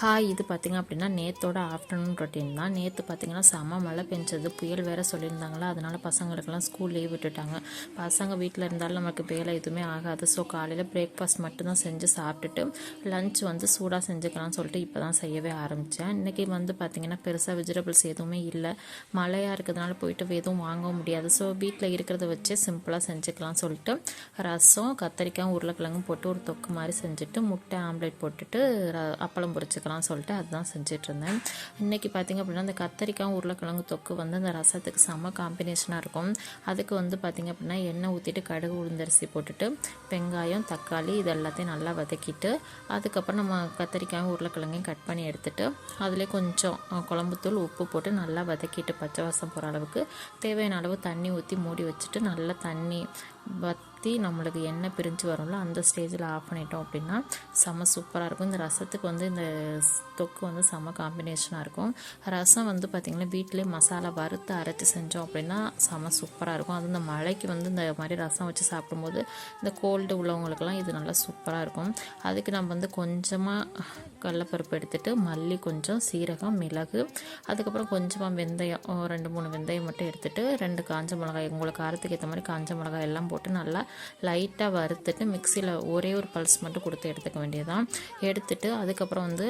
Hi இது பார்த்திங்க அப்படின்னா நேத்தோட ஆஃப்டர்நூன் ரொட்டீன் தான். நேற்று பார்த்திங்கன்னா செம மழை பெஞ்சது. புயல் வேறு சொல்லியிருந்தாங்களா? அதனால் பசங்களுக்கெல்லாம் ஸ்கூல் லீவ் விட்டுட்டாங்க. பசங்க வீட்டில் இருந்தாலும் நமக்கு வேலை எதுவுமே ஆகாது. ஸோ காலையில் பிரேக்ஃபாஸ்ட் மட்டும்தான் செஞ்சு சாப்பிட்டுட்டு லஞ்ச் வந்து சூடாக செஞ்சுக்கலாம்னு சொல்லிட்டு இப்போ தான் செய்யவே ஆரம்பித்தேன் இன்றைக்கி வந்து பார்த்திங்கன்னா பெருசாக வெஜிடபிள்ஸ் எதுவுமே இல்லை. மழையாக இருக்கிறதுனால போயிட்டு எதுவும் வாங்க முடியாது. ஸோ வீட்டில் இருக்கிறத வச்சு சிம்பிளாக செஞ்சுக்கலாம்னு சொல்லிட்டு ரசம் கத்தரிக்காய் உருளைக்கிழங்கும் போட்டு ஒரு தொக்கு மாதிரி செஞ்சுட்டு முட்டை ஆம்லேட் போட்டுட்டு அப்பளம் பொரிச்சுக்கலாம். வச்சுக்கலாம் சொல்லிட்டு அதுதான் செஞ்சிட்ருந்தேன். இன்றைக்கி பார்த்திங்க அப்படின்னா அந்த கத்தரிக்காய் உருளைக்கிழங்கு தொக்கு வந்து அந்த ரசத்துக்கு செம்ம காம்பினேஷனாக இருக்கும். அதுக்கு வந்து பார்த்திங்க அப்படின்னா எண்ணெய் ஊற்றிட்டு கடுகு உளுந்தரிசி போட்டுட்டு வெங்காயம் தக்காளி இது எல்லாத்தையும் நல்லா வதக்கிட்டு அதுக்கப்புறம் நம்ம கத்தரிக்காயும் உருளைக்கிழங்கையும் கட் பண்ணி எடுத்துகிட்டு அதிலே கொஞ்சம் குழம்புத்தூள் உப்பு போட்டு நல்லா வதக்கிட்டு பச்சை வாசம் போகிற அளவுக்கு தேவையான அளவு தண்ணி ஊற்றி மூடி வச்சுட்டு நல்லா தண்ணி சுற்றி நம்மளுக்கு எண்ணெய் பிரிஞ்சு வரும்ல அந்த ஸ்டேஜில் ஆஃப் பண்ணிட்டோம் அப்படின்னா செம்ம சூப்பராக இருக்கும். இந்த ரசத்துக்கு வந்து இந்த தொக்கு வந்து செம்ம காம்பினேஷனாக இருக்கும். ரசம் வந்து பார்த்திங்கன்னா வீட்டிலே மசாலா வறுத்து அரைச்சி செஞ்சோம் அப்படின்னா செம்ம சூப்பராக இருக்கும். அது இந்த மழைக்கு வந்து இந்த மாதிரி ரசம் வச்சு சாப்பிடும்போது இந்த கோல்டு உள்ளவங்களுக்கெல்லாம் இது நல்லா சூப்பராக இருக்கும். அதுக்கு நம்ம வந்து கொஞ்சமாக கடலப்பருப்பு எடுத்துகிட்டு மல்லி கொஞ்சம் சீரகம் மிளகு அதுக்கப்புறம் கொஞ்சமாக வெந்தயம் ரெண்டு மூணு வெந்தயம் மட்டும் எடுத்துகிட்டு ரெண்டு காஞ்ச மிளகாய் உங்களுக்கு காரத்துக்கு ஏற்ற மாதிரி காஞ்ச மிளகாய் எல்லாம் போட்டு நல்லா லைட்டாக வறுத்துட்டு மிக்சியில் ஒரே ஒரு பல்ஸ் மட்டும் கொடுத்து எடுத்துக்க வேண்டியதான் எடுத்துட்டு அதுக்கப்புறம் வந்து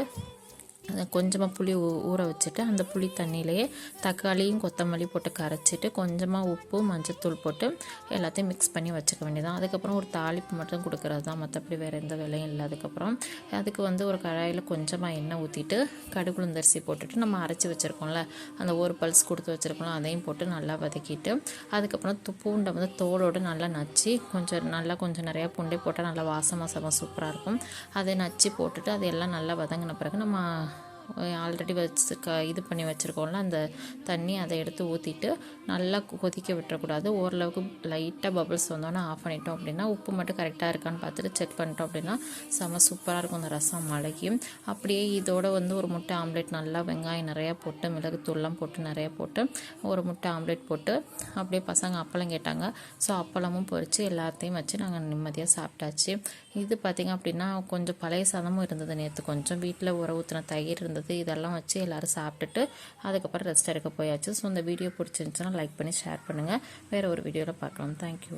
கொஞ்சமாக புளி ஊற வச்சுட்டு அந்த புளி தண்ணியிலேயே தக்காளியும் கொத்தமல்லி போட்டு கரைச்சிட்டு கொஞ்சமாக உப்பு மஞ்சத்தூள் போட்டு எல்லாத்தையும் மிக்ஸ் பண்ணி வச்சுக்க வேண்டியதான் அதுக்கப்புறம் ஒரு தாளிப்பு மட்டும் கொடுக்குறது தான் மற்றபடி வேறு எந்த வேலையும் இல்லை. அதுக்கப்புறம் அதுக்கு வந்து ஒரு கடாயில் கொஞ்சமாக எண்ணெய் ஊற்றிட்டு கடுகுளுந்தரிசி போட்டுட்டு நம்ம அரைச்சி வச்சுருக்கோம்ல அந்த ஒரு பல்ஸ் கொடுத்து வச்சுருக்கோம்ல அதையும் போட்டு நல்லா வதக்கிட்டு அதுக்கப்புறம் பூண்டை வந்து தோலோடு நல்லா நச்சு கொஞ்சம் நல்லா கொஞ்சம் நிறையா பூண்டே போட்டால் நல்லா வாசமாக சம சூப்பராக இருக்கும். அதை நச்சு போட்டுட்டு அதையெல்லாம் நல்லா வதங்கின பிறகு நம்ம ஆல்ரெடி வச்சு க இது பண்ணி வச்சுருக்கோம்ல அந்த தண்ணி அதை எடுத்து ஊற்றிட்டு நல்லா கொதிக்க விட்டுறக்கூடாது. ஓரளவுக்கு லைட்டாக பபிள்ஸ் வந்தோன்னே ஆஃப் பண்ணிட்டோம் அப்படின்னா உப்பு மட்டும் கரெக்டாக இருக்கான்னு பார்த்துட்டு செக் பண்ணிட்டோம் அப்படின்னா செம்ம சூப்பராக இருக்கும். அந்த ரசம் மழைக்கு அப்படியே இதோட வந்து ஒரு முட்டை ஆம்லேட் நல்லா வெங்காயம் நிறையா போட்டு மிளகுத்தூள்லாம் போட்டு நிறையா போட்டு ஒரு முட்டை ஆம்லேட் போட்டு அப்படியே பசங்க அப்பளம் கேட்டாங்க. ஸோ அப்பளமும் பொறிச்சு எல்லாத்தையும் வச்சு நாங்கள் நிம்மதியாக சாப்பிட்டாச்சு. இது பார்த்திங்க அப்படின்னா கொஞ்சம் பழைய சாதமும் இருந்தது நேற்று கொஞ்சம் வீட்டில் உர ஊற்றின தயிர் இருந்தது. இருந்தது இதெல்லாம் வச்சு எல்லோரும் சாப்பிட்டுட்டு அதுக்கப்புறம் ரெஸ்ட் எடுக்க போயாச்சு. ஸோ இந்த வீடியோ பிடிச்சிருந்துச்சுன்னா லைக் பண்ணி ஷேர் பண்ணுங்கள் வேறு ஒரு வீடியோவில் பார்க்கலாம். தேங்க்யூ